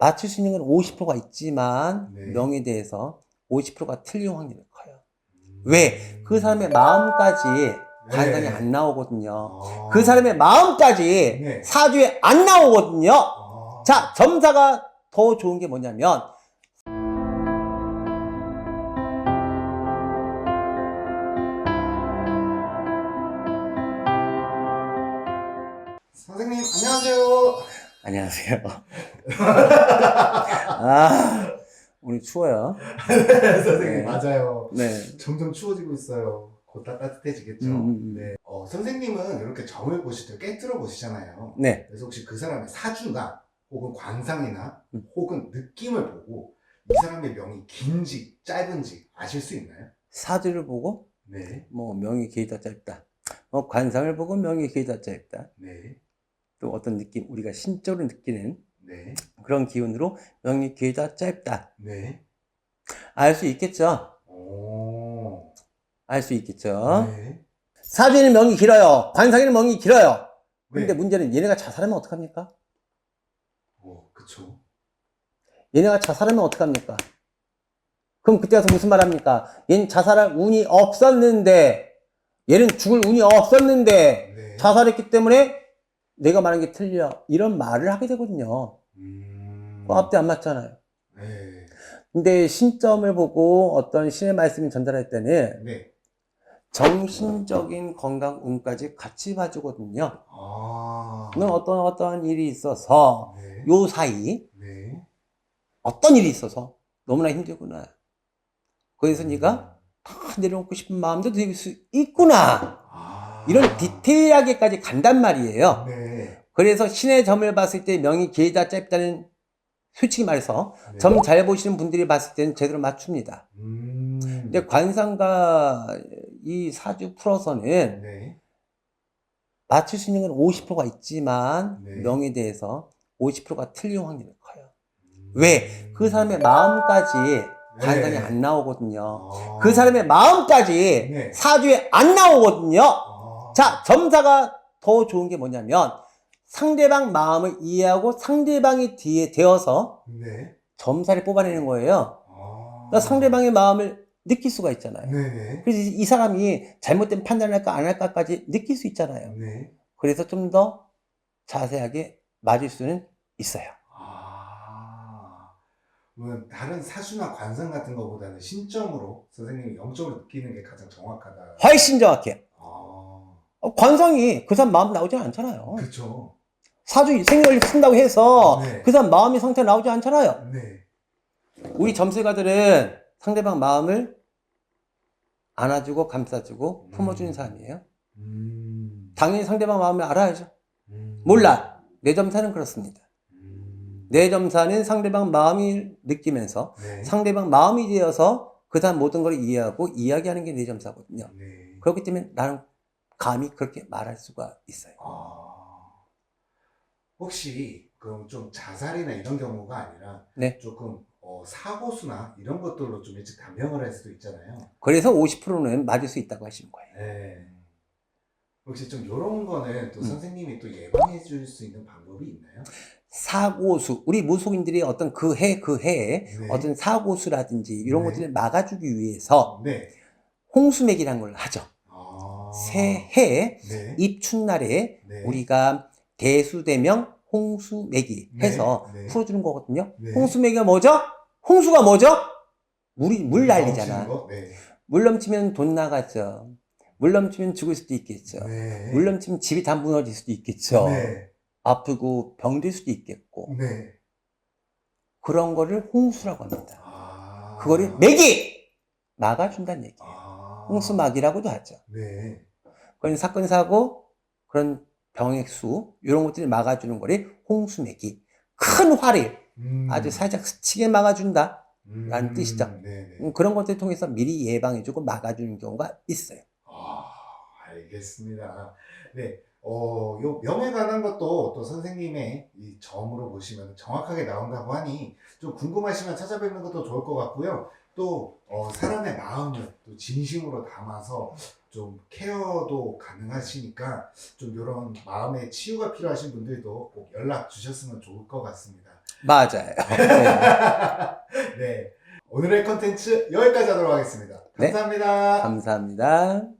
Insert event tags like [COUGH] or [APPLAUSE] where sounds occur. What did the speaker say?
맞출 수 있는 건 50%가 있지만 네. 명에 대해서 50%가 틀릴 확률이 커요. 음. 왜? 그 사람의 마음까지 네. 관상이 안 나오거든요. 아. 그 사람의 마음까지 네. 사주에 안 나오거든요. 아. 자, 점사가 더 좋은 게 뭐냐면 선생님 안녕하세요. 안녕하세요. [LAUGHS] 아, 오늘 추워요. [LAUGHS] 선생님 네. 맞아요. 네. 점점 추워지고 있어요. 곧 다 따뜻해지겠죠. 음, 음, 음. 네. 어, 선생님은 이렇게 점을 보실 때 깨뜨려 보시잖아요. 네. 그래서 혹시 그 사람의 사주나 혹은 관상이나 음. 혹은 느낌을 보고 이 사람의 명이 긴지 짧은지 아실 수 있나요? 사주를 보고 네. 뭐 명이 길다 짧다. 뭐 관상을 보고 명이 길다 짧다. 네. 또 어떤 느낌 우리가 신적으로 느끼는 네. 그런 기운으로 명이 길다 짧다. 네. 알 수 있겠죠. 오. 알 수 있겠죠. 네. 사주에는 명이 길어요. 관상에는 명이 길어요. 근데 네. 문제는 얘네가 자살하면 어떡합니까? 어, 그쵸. 얘네가 자살하면 어떡합니까? 그럼 그때 가서 무슨 말 합니까? 얘는 자살할 운이 없었는데, 얘는 죽을 운이 없었는데, 네. 자살했기 때문에 내가 말한 게 틀려. 이런 말을 하게 되거든요. 음. 그 앞뒤 안 맞잖아요. 네. 근데 신점을 보고 어떤 신의 말씀이 전달할 때는 네. 정신적인 건강 운까지 같이 봐주거든요. 아. 너 어떤 어떠한 일이 있어서 네. 요 사이 네. 어떤 일이 있어서 너무나 힘들구나. 거기서 네가 다 내려놓고 싶은 마음도 들 수 있구나. 아. 이런 디테일하게까지 간단 말이에요. 네. 그래서 신의 점을 봤을 때 명이 길다 짧다는 솔직히 말해서 네. 점잘 보시는 분들이 봤을 때는 제대로 맞춥니다. 음. 근데 관상과 이 사주 풀어서는 네. 맞출 수 있는 건 50%가 있지만 네. 명에 대해서 50%가 틀릴 확률이 커요. 음. 왜? 그 사람의 마음까지 네. 관상이 안 나오거든요. 아. 그 사람의 마음까지 네. 사주에 안 나오거든요. 아. 자, 점사가 더 좋은 게 뭐냐면 상대방 마음을 이해하고 상대방이 뒤에 되어서 네. 점사를 뽑아내는 거예요. 아. 그러니까 상대방의 마음을 느낄 수가 있잖아요. 네네. 그래서 이 사람이 잘못된 판단을 할까 안 할까까지 느낄 수 있잖아요. 네. 그래서 좀 더 자세하게 맞을 수는 있어요. 아. 그러면 다른 사주나 관상 같은 것보다는 신점으로 선생님이 영적으로 느끼는 게 가장 정확하다. 훨씬 정확해요. 아. 어, 관상이 그 사람 마음 나오지 않잖아요. 그쵸. 사주 생일을 쓴다고 해서 네. 그 사람 마음의 상태 나오지 않잖아요. 네. 우리 점술가들은 상대방 마음을 안아주고 감싸주고 품어주는 음. 사람이에요. 음. 당연히 상대방 마음을 알아야죠. 음. 몰라. 내 점사는 그렇습니다. 음. 내 점사는 상대방 마음이 느끼면서 네. 상대방 마음이 되어서 그 사람 모든 걸 이해하고 이야기하는 게 내 점사거든요. 네. 그렇기 때문에 나는 감히 그렇게 말할 수가 있어요. 아. 혹시 그럼 좀 자살이나 이런 경우가 아니라 네. 조금 어, 사고수나 이런 것들로 좀 일찍 단명을 할 수도 있잖아요. 그래서 50%는 맞을 수 있다고 하시는 거예요. 네. 혹시 좀 이런 거는 또 음. 선생님이 또 예방해 줄 수 있는 방법이 있나요? 사고수, 우리 무속인들이 어떤 그 해, 그 해에 네. 어떤 사고수라든지 이런 네. 것들을 막아주기 위해서 네. 홍수맥이라는 걸 하죠. 아. 새해 네. 입춘날에 네. 우리가 대수대명 홍수맥이 네. 해서 네. 풀어주는 거거든요. 네. 홍수맥이 뭐죠? 홍수가 뭐죠? 물이 물 거? 네. 물 넘치면 돈 나가죠. 물 넘치면 죽을 수도 있겠죠. 네. 물 넘치면 집이 다 무너질 수도 있겠죠. 네. 아프고 병들 수도 있겠고 네. 그런 거를 홍수라고 합니다. 아. 그거를 맥이 막아준다는 얘기예요. 아. 홍수막이라고도 하죠. 네. 그런 사건 사고 그런 병액수 이런 것들을 막아주는 거를 홍수맥이 큰 화를 음. 아주 살짝 스치게 막아준다 라는 음. 뜻이죠. 네네. 음, 그런 것들을 통해서 미리 예방해주고 막아주는 경우가 있어요. 아, 알겠습니다. 네. 어, 요 명에 관한 것도 또 선생님의 이 점으로 보시면 정확하게 나온다고 하니 좀 궁금하시면 찾아뵙는 것도 좋을 것 같고요. 또 어, 사람의 마음을 또 진심으로 담아서 좀 케어도 가능하시니까 좀 이런 마음의 치유가 필요하신 분들도 꼭 연락 주셨으면 좋을 것 같습니다. 맞아요. 네. [LAUGHS] 네. 오늘의 컨텐츠 여기까지 하도록 하겠습니다. 네. 감사합니다. 감사합니다.